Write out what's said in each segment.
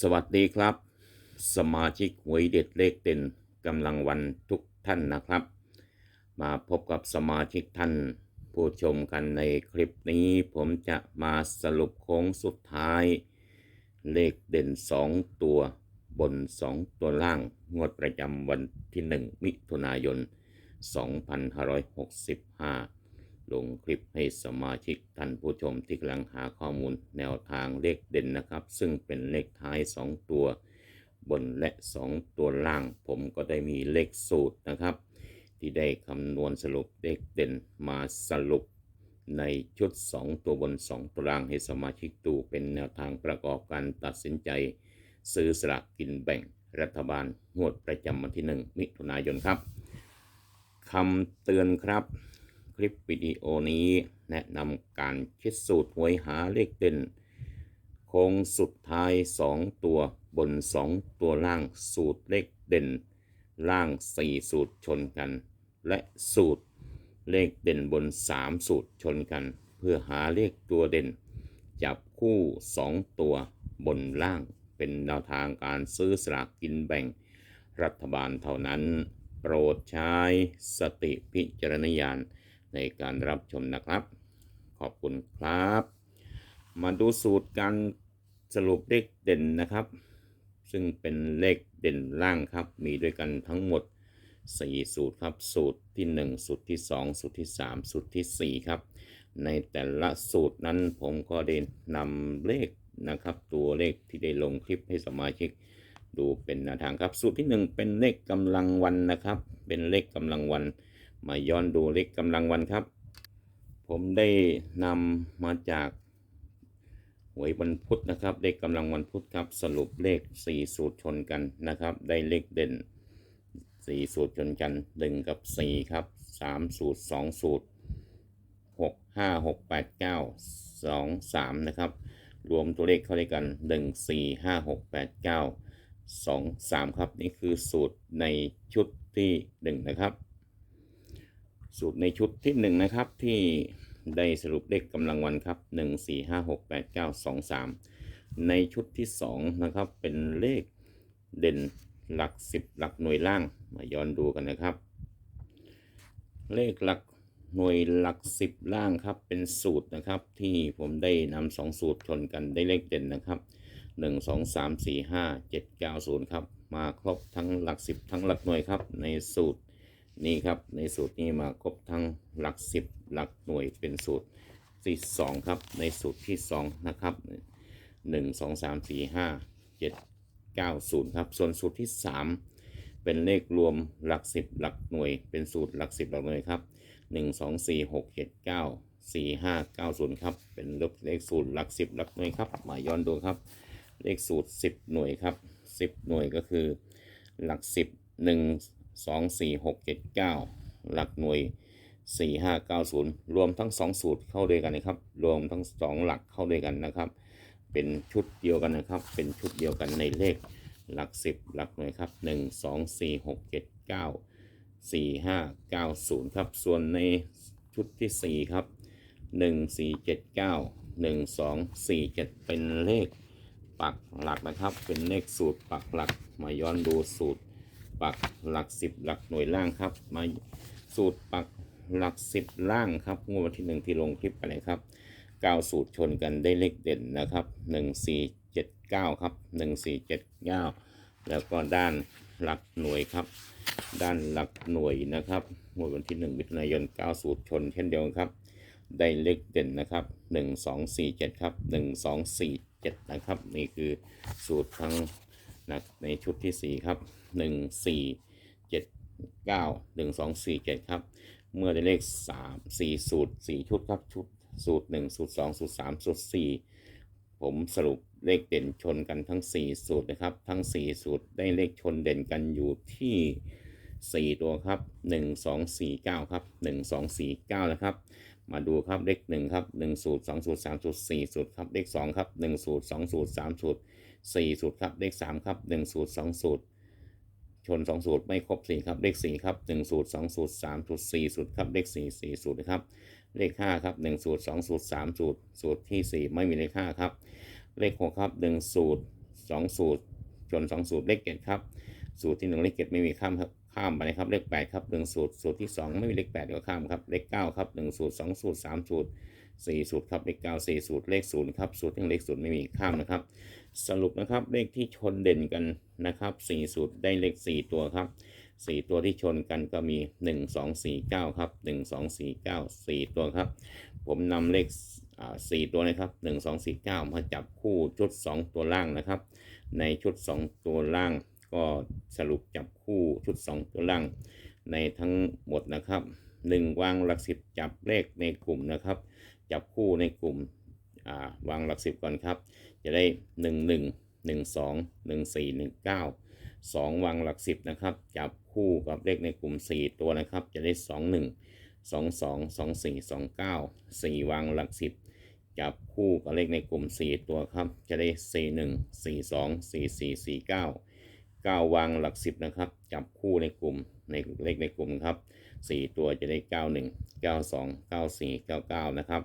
สวัสดีครับ สมาชิกหวยเด็ดเลขเด่นกำลังวันทุกท่านนะครับ มาพบกับสมาชิกท่าน ผู้ชมกันในคลิปนี้ ผมจะมาสรุปโค้งสุดท้าย เลขเด่น 2 ตัวบน 2 ตัวล่าง งวดประจำวันที่ 1 มิถุนายน 2565 ลงคลิปให้สมาชิกท่านผู้ชมที่กำลังหาข้อมูลแนวทางเลขเด่นนะครับ ซึ่งเป็นเลขท้าย 2 ตัว บนและ 2 ตัวล่าง ผมก็ได้มีเลขสูตรนะครับ ที่ได้คำนวณสรุปเลขเด่นมาสรุปในชุด 2 ตัวบน 2 ตัวล่างให้สมาชิกดูเป็นแนวทางประกอบการตัดสินใจ ซื้อสลากกินแบ่งรัฐบาลงวดประจำวันที่ 1 มิถุนายนครับคำเตือนครับ ลิปวิดีโอนี้แนะนำการคิดสูตรหวยหาเลขเด่น โค้งสุดท้าย 2 ตัวบน 2 ตัวล่างสูตรเลขเด่น ล่าง 4 สูตรชนกัน และสูตรเลขเด่นบน 3 สูตรชนกัน เพื่อหาเลขตัวเด่น จับคู่ 2 ตัวบนล่างเป็นแนวทางการซื้อสลากกินแบ่ง รัฐบาลเท่านั้น โปรดใช้สติพิจารณญาณ ในการรับชมนะครับ ขอบคุณครับ มาดูสูตรการสรุปเลขเด่นนะครับ ซึ่งเป็นเลขเด่นล่างครับ มีด้วยกันทั้งหมด 4 สูตรครับ สูตรที่ 1 สูตรที่ 2 สูตรที่ 3 สูตรทีสี่4 ครับ ในแต่ละสูตรนั้นผมก็ได้นำเลขนะครับ ตัวเลขที่ได้ลงคลิปให้สมาชิกดูเป็นแนวทางครับ สูตรที่ 1 เป็นเลขกำลังวันนะครับ เป็นเลขกำลังวัน มาย้อนดูเลขกำลังวันครับ ผมได้นำมาจากหวยวันพุธนะครับ เลขกำลังวันพุธครับ สรุปเลข 4 สูตรชนกันนะครับ ได้เลขเด่น 4 สูตรชนกัน 1 กับ 4 ครับ 3 สูตร 2 สูตร 6 5 6 8 9 2 3 นะครับ รวมตัวเลขเข้าด้วยกัน 1 4 5 6 8 9 2 3 ครับ นี่คือสูตรในชุดที่ 1 นะครับ สูตรในชุดที่ 1 นะครับ ที่ได้สรุปเลขกำลังวันครับ 1 4 5 6 8 9 2 3 ในชุดที่ 2 นะครับ เป็นเลขเด่นหลัก 10 หลักหน่วยล่าง มาย้อนดูกันนะครับ เลขหลักหน่วยหลัก 10 ล่างครับ เป็นสูตรนะครับ ที่ผมได้นำสองสูตรชนกันได้เลขเด่นนะครับ 1 2 3 4 5 7 9 0 ครับ มาครบทั้งหลัก 10 ทั้งหลักหน่วยครับ ในสูตร นี้ครับในสูตรนี้มาครบทั้งหลัก 10 หลักหน่วยเป็นสูตรที่2ครับ ในสูตรที่ 2 นะครับ 1 2 3 4 5 7 9 0 ครับ ส่วนสูตรที่ 3 เป็นเลขรวมหลัก 10 หลักหน่วย เป็นสูตรหลัก 10 หลักหน่วยครับ 1 2 4 6 7 9 4 5 9 0 ครับ เป็นเลขสูตรหลัก 10 หลักหน่วยครับมาย้อนดูครับ เลขสูตร 10 หน่วยครับ 10 หน่วยก็คือหลัก 10 1 2 4 6 7 9 หลักหน่วย 4 5 9 0 รวมทั้ง 2 สูตรเข้าด้วยกันนะครับ รวมทั้ง 2 หลักเข้าด้วยกันนะครับ เป็นชุดเดียวกันนะครับ เป็นชุดเดียวกันในเลขหลัก 10 หลักหน่วยครับ 1 2 4 6 7 9 4 5 9 0 ครับ ส่วนในชุดที่ 4 ครับ 1 4 7 9 1 2 4 7 เป็นเลขปักหลักนะครับ เป็นเลขสูตรปักหลัก มาย้อนดูสูตร ปักหลักสิบหลักหน่วยล่างครับ มาสูตรปักหลักสิบล่างครับงวดวันที่หนึ่งที่ลงคลิปไปเลยครับเก้าสูตรชนกันได้เลขเด่นนะครับหนึ่งสี่เจ็ดเก้าครับหนึ่งสี่เจ็ดเก้าแล้วก็ด้านหลักหน่วยครับ ด้านหลักหน่วยนะครับงวดวันที่หนึ่งมิถุนายนเก้าสูตรชนเช่นเดียวกันครับ ได้เลขเด่นนะครับหนึ่งสองสี่เจ็ดครับหนึ่งสองสี่เจ็ดนะครับ นี่คือสูตรทั้งนะในชุดที่สี่ครับ หนึ่งสี่เจ็ดเก้าหนึ่งสองสี่เจ็ดครับ เมื่อได้เลขสามสี่สูตรสี่ชุดครับ ชุดสูตรหนึ่งสูตรสองสูตรสามสูตรสี่ผมสรุปเลขเด่นชนกันทั้ง 4 สูตรนะครับ ทั้ง 4 สูตรได้เลขชนเด่นกันอยู่ที่ 4 ตัวครับ 1 2 4 9 ครับ 1 2 4 9 นะครับ มาดูครับเลข1ครับ 1 สูตร 2 สูตร 3 สูตร 4 สูตรครับ เลข 2 ครับ 1 สูตร 2 สูตร 3 สูตร 4 สูตรครับ เลข 3 ครับ 1 สูตร 2 สูตร ชน 2 สูตรไม่ครบ 4 ครับ เลข 4 ครับ 1 สูตร 2 สูตร 3 สูตร 4 สูตรครับ เลข 4 4 สูตรนะครับ เลข 5 ครับ 1 สูตร 2 สูตร 3 สูตร สูตรที่ 4 ไม่มีเลข 5 ครับ เลข 6 ครับ 1 สูตรสองสูตร ชนสองสูตร เลขเจ็ดครับ สูตรที่หนึ่งเลขเจ็ดไม่มีข้ามครับข้ามไปนะครับ เลขแปดครับหนึ่งสูตร สูตรที่สองไม่มีเลขแปดก็ข้ามครับ เลขเก้าครับหนึ่งสูตรสองสูตรสามสูตรสี่สูตรครับ เลขเก้าสี่สูตร เลขศูนย์ครับ สูตรที่เลขศูนย์ไม่มีข้ามนะครับ สรุปนะครับเลขที่ชนเด่นกันนะครับสี่สูตรได้เลขสี่ตัวครับสี่ตัวที่ชนกันก็มีหนึ่งสองสี่เก้าครับหนึ่งสองสี่เก้าสี่ตัวครับ ผมนำเลขสี่ตัวนะครับหนึ่งสองสี่เก้ามาจับคู่ชุดสองตัวล่างนะครับ ในชุดสองตัวล่าง ก็สรุปจับคู่ชุดสองตัวล่าง ในทั้งหมดนะครับหนึ่งวางหลักสิบจับเลขในกลุ่มนะครับ จับคู่ในกลุ่มวางหลักสิบก่อนครับ จะได้หนึ่งหนึ่งหนึ่งสองหนึ่งสี่หนึ่งเก้าสองวางหลักสิบนะครับ จับคู่กับเลขในกลุ่มสี่ตัวนะครับ จะได้สองหนึ่งสองสองสองสี่สองเก้าสี่วางหลักสิบจับคู่กับเลขในกลุ่มสี่ตัวครับ จะได้สี่หนึ่งสี่สองสี่สี่สี่เก้าเก้าวางหลักสิบนะครับ จับคู่ในกลุ่มในเลขในกลุ่มครับ สี่ตัวจะได้เก้าหนึ่งเก้าสองเก้าสี่เก้าเก้านะครับ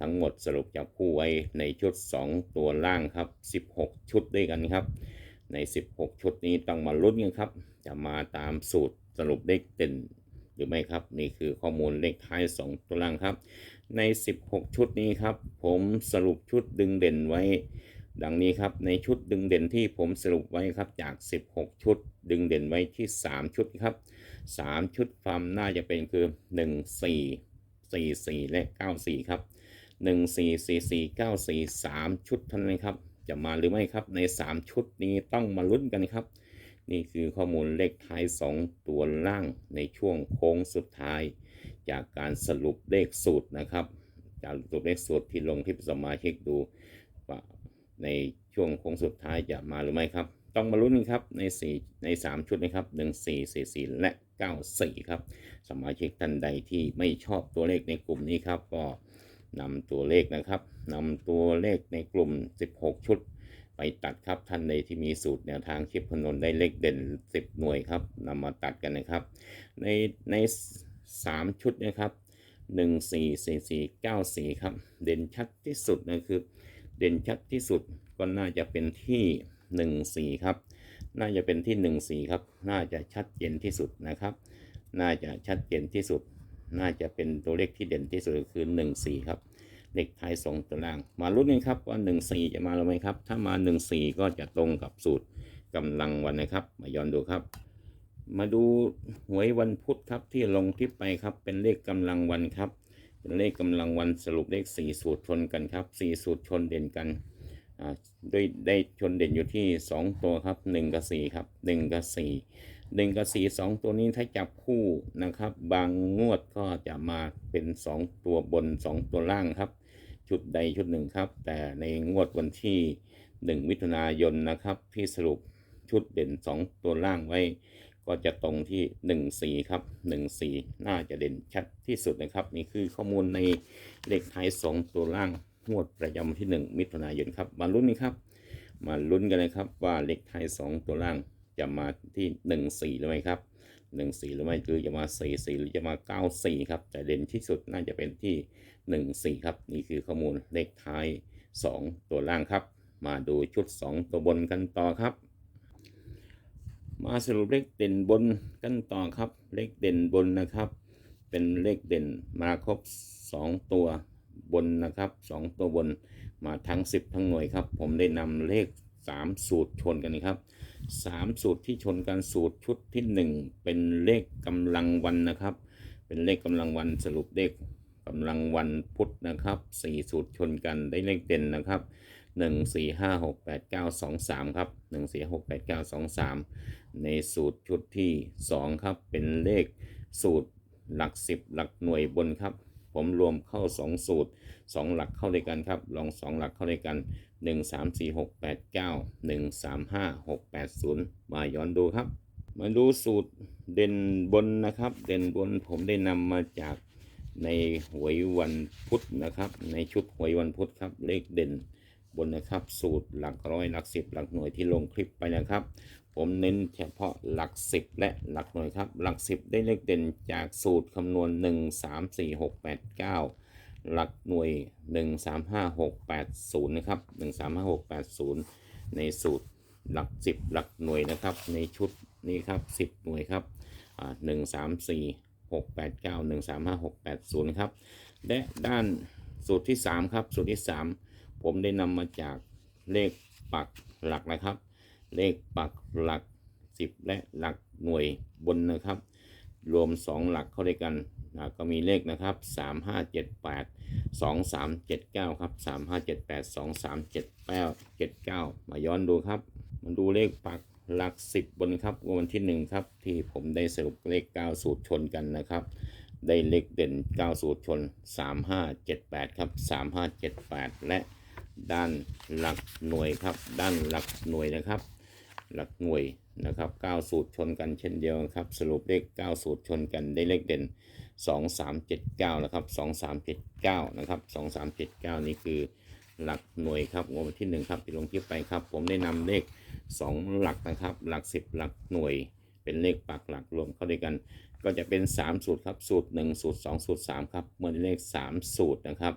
ทั้งหมดสรุปจับคู่ไว้ในชุด 2 ตัวล่างครับ 16 ชุดด้วยกันครับ ใน 16 ชุดนี้ต้องมาลุ้นกันครับ จะมาตามสูตรสรุปเลขเด่นหรือไม่ครับ นี่คือข้อมูลเลขท้าย 2 ตัวล่างครับ ใน 16 ชุดนี้ครับ ผมสรุปชุดดึงเด่นไว้ดังนี้ครับในชุดดึงเด่นที่ผมสรุปไว้ครับจาก 16 ชุด ดึงเด่นไว้ที่ 3 ชุดครับ 3 ชุดความน่าจะเป็นคือ 1 4 4 4 และ 94 ครับหนึ่งสี่สี่สี่เก้าสี่สามชุดเท่านั้นครับ จะมาหรือไม่ครับในสามชุดนี้ต้องมาลุ้นกันครับ นี่คือข้อมูลเลขท้ายสองตัวล่างในช่วงโค้งสุดท้าย จากการสรุปเลขสูตรนะครับ จากสรุปเลขสูตรที่ลงที่สมาชิกดูในช่วงโค้งสุดท้ายจะมาหรือไม่ครับ ต้องมาลุ้นกันครับในสี่ในสามชุดนะครับหนึ่งสี่สี่สี่และ เก้าสี่ครับ สมาชิกท่านใดที่ไม่ชอบตัวเลขในกลุ่มนี้ครับ ก็นำตัวเลขนะครับนำตัวเลขในกลุ่ม 16 ชุด ไปตัดครับท่านใดที่มีสูตรแนวทางชิปพนนได้เลขเด่น 10 หน่วยครับนำมาตัดกันนะครับ ในใน 3 ชุดนะครับ 1 4 4 4 9 4 ครับ เด่นชัดที่สุดนะคือ เด่นชัดที่สุดก็น่าจะเป็นที่ 1 4 ครับ น่าจะเป็นที่ 1 4 ครับ น่าจะชัดเจนที่สุดนะครับ น่าจะชัดเจนที่สุด น่าจะเป็นตัวเลขที่เด่นที่สุดคือ 1 4 ครับ เลขท้ายสองตัวล่าง มาลุ้นกันครับว่า 1 4 จะมาหรือไม่ครับ ถ้ามา 1 4 ก็จะตรงกับสูตรกำลังวันนะครับ มาย้อนดูครับ มาดูหวยวันพุธครับที่ลงคลิปไปครับ เป็นเลขกำลังวันครับ เป็นเลขกำลังวันสรุปเลข 4 สูตรชนกันครับ 4 สูตรชนเด่นกัน อ่าโดยได้ชนเด่นอยู่ที่ 2 ตัวครับ 1 กับ 4 ครับ 1 กับ4หนึ่งกับสี่สองตัวนี้ถ้าจับคู่นะครับ บางงวดก็จะมาเป็นสองตัวบนสองตัวล่างครับ ชุดใดชุดหนึ่งครับ แต่ในงวดวันที่หนึ่งมิถุนายนนะครับ ที่สรุปชุดเด่นสองตัวล่างไว้ ก็จะตรงที่หนึ่งสี่ครับหนึ่งสี่น่าจะเด่นชัดที่สุดนะครับ นี่คือข้อมูลในเลขท้ายสองตัวล่าง งวดประจำวันที่หนึ่งมิถุนายนครับมาลุ้นนี่ครับ มาลุ้นกันเลยครับว่าเลขไทยสองตัวล่างจะมาที่หนึ่งสี่หรือไม่ครับหนึ่งสี่หรือไม่หรือจะมาสี่สี่หรือจะมาเก้าสี่ครับ แต่เด่นที่สุดน่าจะเป็นที่หนึ่งสี่ครับ นี่คือข้อมูลเลขไทยสองตัวล่างครับ มาดูชุดสองตัวบนกันต่อครับ มาสรุปเลขเด่นบนกันต่อครับ เลขเด่นบนนะครับ เป็นเลขเด่นมาครบสองตัว บนนะครับสองตัวบนมาทั้งสิบทั้งหน่วยครับ ผมได้นำเลขสามสูตรชนกันนะครับสามสูตรที่ชนกันสูตรชุดที่หนึ่งเป็นเลขกำลังวันนะครับ เป็นเลขกำลังวันสรุปเลขกำลังวันพุธนะครับสี่สูตรชนกันได้เลขเด่นนะครับหนึ่งสี่ห้าหกแปดเก้าสองสามครับหนึ่งสี่หกแปดเก้าสองสามในสูตรชุดที่สองครับเป็นเลขสูตรหลักสิบหลักหน่วยบนครับ ผมรวมเข้าสองสูตรสองหลักเข้าด้วยกันครับ ลองสองหลักเข้าด้วยกันหนึ่งสามสี่หกแปดเก้าหนึ่งสามห้าหกแปดศูนย์มาย้อนดูครับ มาดูสูตรเด่นบนนะครับ เด่นบนผมได้นำมาจากในหวยวันพุธนะครับ ในชุดหวยวันพุธครับเลขเด่นบนนะครับสูตรหลักร้อยหลักสิบหลักหน่วยที่ลงคลิปไปนะครับ ผมเน้นเฉพาะหลักสิบและหลักหน่วยครับ หลักสิบได้เลขเด่นจากสูตรคำนวณหนึ่งสามสี่หกแปดเก้าหลักหน่วย 1 3 5 6 8 0 นะครับ 1 3 5 6 8 0 ในสูตรหลักสิบหลักหน่วยนะครับ ในชุดนี้ครับสิบหน่วยครับหนึ่งสามสี่หกแปดเก้าหนึ่งสามห้าหกแปดศูนย์ครับ และด้านสูตรที่สามครับ สูตรที่สามผมได้นำมาจากเลขปักหลักนะครับ เลขปักหลักสิบและหลักหน่วยบนนะครับ รวม 2 หลักเข้าด้วยกันนะก็มีเลขนะครับ 3 5 7 8 2 3 7 9 ครับ 3 5 7 8 2 3 7 8 7 9 มาย้อนดูครับมาดูเลขปักหลัก 10 บนครับวันที่ 1 ครับ ที่ผมได้สรุปเลข 9 สูตรชนกันนะครับ ได้เลขเด่น 9 สูตรชน 3 5 7 8 ครับ 3 5 7 8 และด้านหลักหน่วยครับ ด้านหลักหน่วยนะครับ หลักหน่วยนะครับ9สูตรชนกันเช่นเดียวกันครับ สรุปเลข 9 สูตรชนกันได้เลขเด่น 2 3 7 9 นะครับ 2 3 7 9 นะครับ 2 3 7 9 นี่คือหลักหน่วยครับงวดที่ 1 ครับที่ลงคลิปไปครับ ผมได้นำเลข 2 หลักนะครับ หลัก 10 หลักหน่วย เป็นเลขปักหลักรวมเข้าด้วยกัน ก็จะเป็น 3 สูตรครับ สูตร 1 สูตร 2 สูตร 3 ครับ เมื่อได้เลข 3 สูตรนะครับ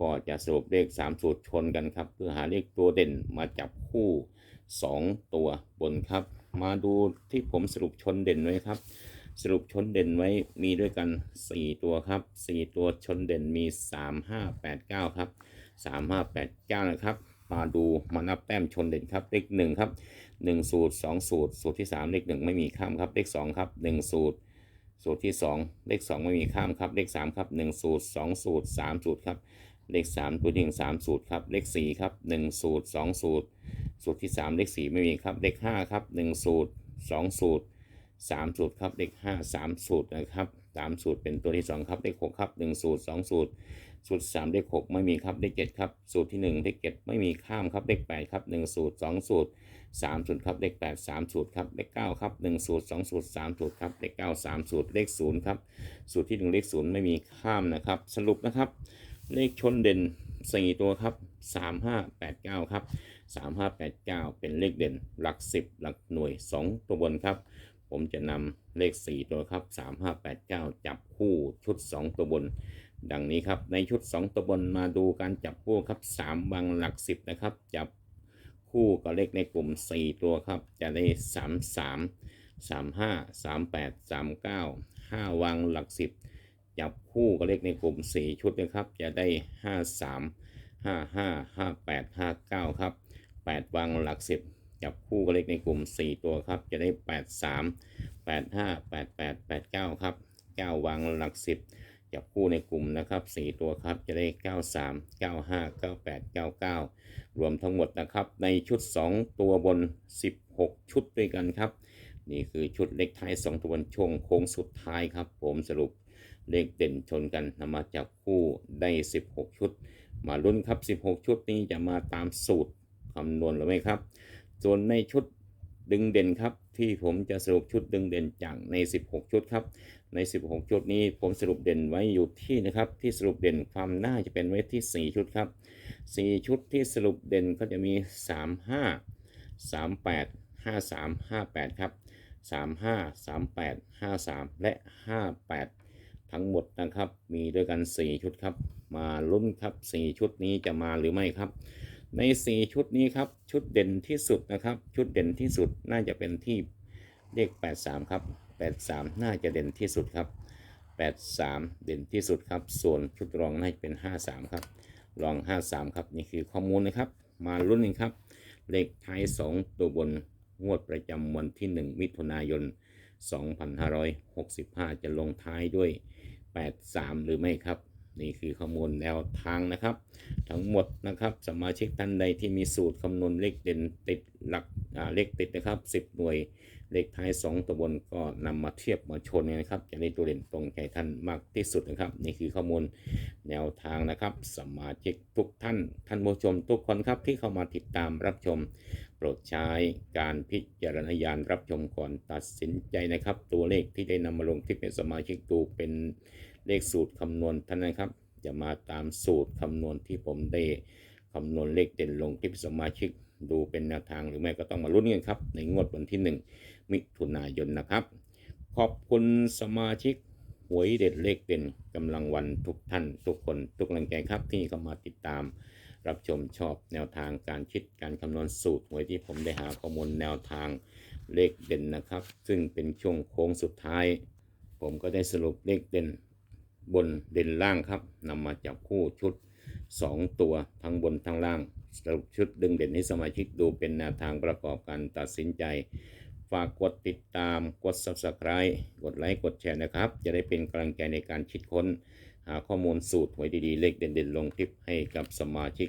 ก็จะสรุปเลข 3 สูตรชนกันครับ เพื่อหาเลขตัวเด่นมาจับคู่ 2 ตัวบนครับ มาดูที่ผมสรุปชนเด่นไว้ครับ สรุปชนเด่นไว้มีด้วยกัน 4 ตัวครับ 4 ตัวชนเด่นมี 3 5 8 9 ครับ 3 5 8 9 นะครับมาดูมานับแต้มชนเด่นครับเลข1ครับ1สูตร2สูตร สูตรที่3เลข1ไม่มีข้ามครับเลข2ครับ1สูตร สูตรที่2เลข2ไม่มีข้ามครับเลข3ครับ1สูตร2สูตร3สูตรครับ เลข 3 ตัวที่หนึ่ง3สูตรครับ เลข 4 ครับ 1 สูตร 2 สูตร สูตรที่ 3 เลข 4 ไม่มีครับ เลข 5 ครับ 1 สูตร 2 สูตร 3 สูตรครับ เลข 5 3 สูตรนะครับ3สูตรเป็นตัวที่ 2 ครับ เลข 6 ครับ 1 สูตร 2 สูตร สูตร 3 เลข 6 ไม่มีครับ เลข 7 ครับ สูตรที่ 1 เลข 7 ไม่มีข้ามครับ เลข 8 ครับ 1 สูตร 2 สูตร 3 สูตรครับ เลข 8 3 สูตรครับ เลข 9 ครับ 1 สูตร 2 สูตร 3 สูตรครับ เลข 9 3 สูตร เลข 0 ครับ สูตรที่ 1 เลข 0 ไม่มีข้ามนะครับ สรุปนะครับ เลขชนเด่น 4 ตัวครับ 3 5 8 9 ครับ 3 5 8 9 เป็นเลขเด่น หลัก 10 หลักหน่วย 2 ตัวบนครับ ผมจะนำเลข 4 ตัวครับ 3 5 8 9 จับคู่ชุด 2 ตัวบน ดังนี้ครับ ในชุด 2 ตัวบนมาดูการจับคู่ครับ3วังหลัก 10 นะครับ จับคู่กับเลขในกลุ่ม 4 ตัวครับ จะได้ 3 3 3 5 3 8 3 9 5 วังหลัก 10 จับคู่กับเลขในกลุ่ม 4 ชุดนะครับ จะได้ 5 3 5 5 5 8 5 9 ครับ 8วังหลัก 10 จับคู่กับเลขในกลุ่ม 4 ตัวครับ จะได้ 8 3 8 5 8 8 8 9 ครับ 9วังหลัก 10 จับคู่ในกลุ่มนะครับ 4 ตัวครับ จะได้ 93 95 98 99 รวมทั้งหมดนะครับ ในชุด 2 ตัวบน 16 ชุดด้วยกันครับ นี่คือชุดเลขท้าย 2 ตัวบนช่วงโค้งสุดท้ายครับ ผมสรุป เลขเด่นชนกันนำมาจับคู่ได้ 16 ชุด มาลุ้นครับ 16 ชุดนี้จะมาตามสูตรคำนวณหรือไม่ครับ ส่วนในชุดดึงเด่นครับ ที่ผมจะสรุปชุดดึงเด่นจากใน 16 ชุดครับ ใน 16 ชุดนี้ผมสรุปเด่นไว้อยู่ที่นะครับที่สรุปเด่นความน่าจะเป็นไว้ที่ 4 ชุดครับ 4 ชุดที่สรุปเด่นก็จะมี 3 5 3 8 5 3 5 8 ครับ 3 5 3 8 5 3 และ 58 ทั้งหมดนะครับมีด้วยกัน 4 ชุดครับ มาลุ้นครับ 4 ชุดนี้จะมาหรือไม่ครับ ใน 4 ชุดนี้ครับ ชุดเด่นที่สุดนะครับ ชุดเด่นที่สุดน่าจะเป็นที่เลข 83 ครับ 83 น่าจะเด่นที่สุดครับ 83 เด่นที่สุดครับ ส่วนชุดรองน่าจะเป็น 53 ครับ รอง 53 ครับนี่คือข้อมูลนะครับ มาลุ้นกันครับ เลขท้าย 2 ตัวบนงวดประจำวันที่ 1 มิถุนายน 2565 จะลงท้ายด้วย 83 หรือไม่ครับ นี่คือข้อมูลแนวทางนะครับ ทั้งหมดนะครับสมาชิกท่านใดที่มีสูตรคำนวณเลขเด่นติดหลักเลขติดนะครับ 10 หน่วยเลขท้าย 2 ตัวบนก็นำมาเทียบมาชนกันนะครับ จะได้ตัวเด่นตรงใจท่านมากที่สุดนะครับ นี่คือข้อมูลแนวทางนะครับ สมาชิกทุกท่านท่านผู้ชมทุกคนครับที่เข้ามาติดตามรับชม โปรดใช้การพิจารณญาณรับชมก่อนตัดสินใจนะครับ ตัวเลขที่ได้นำมาลงที่เป็นสมาชิกดูเป็นเลขสูตรคำนวณท่านนะครับ จะมาตามสูตรคำนวณที่ผมได้คำนวณเลขเด่นลงที่สมาชิกดูเป็นแนวทางหรือไม่ก็ต้องมาลุ้นกันครับ ในงวดวันที่ 1 มิถุนายนนะครับ ขอบคุณสมาชิกหวยเด็ดเลขเด่นกำลังวันทุกท่าน ทุกคนทุกกำลังใจครับที่เข้ามาติดตาม รับชมชอบแนวทางการคิดการคำนวณสูตรหวยที่ผมได้หาข้อมูลแนวทางเลขเด่นนะครับ ซึ่งเป็นช่วงโค้งสุดท้าย ผมก็ได้สรุปเลขเด่นบนเด่นล่างครับนำมาจับคู่ชุด 2 ตัวทั้งบนทั้งล่าง สรุปชุดดึงเด่นให้สมาชิกดูเป็นแนวทางประกอบการตัดสินใจ ฝากกดติดตามกด subscribe กดไลค์กดแชร์นะครับ จะได้เป็นกำลังใจในการคิดค้น หาข้อมูลสูตรหวยดีๆ เลขเด่นๆ ลงคลิปให้กับสมาชิก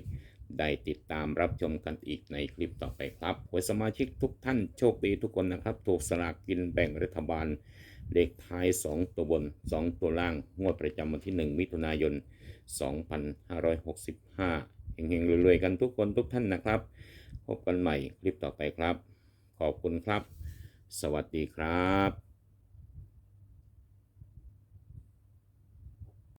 ได้ติดตามรับชมกันอีกในคลิปต่อไปครับหวยสมาชิกทุกท่านโชคดีทุกคนนะครับ ถูกสลากกินแบ่งรัฐบาล เลขท้าย 2 ตัวบน 2 ตัวล่าง งวดประจำวันที่ 1 มิถุนายน 2565เฮงๆรวยๆกันทุกคนทุกท่านนะครับ พบกันใหม่คลิปต่อไปครับ ขอบคุณครับ สวัสดีครับ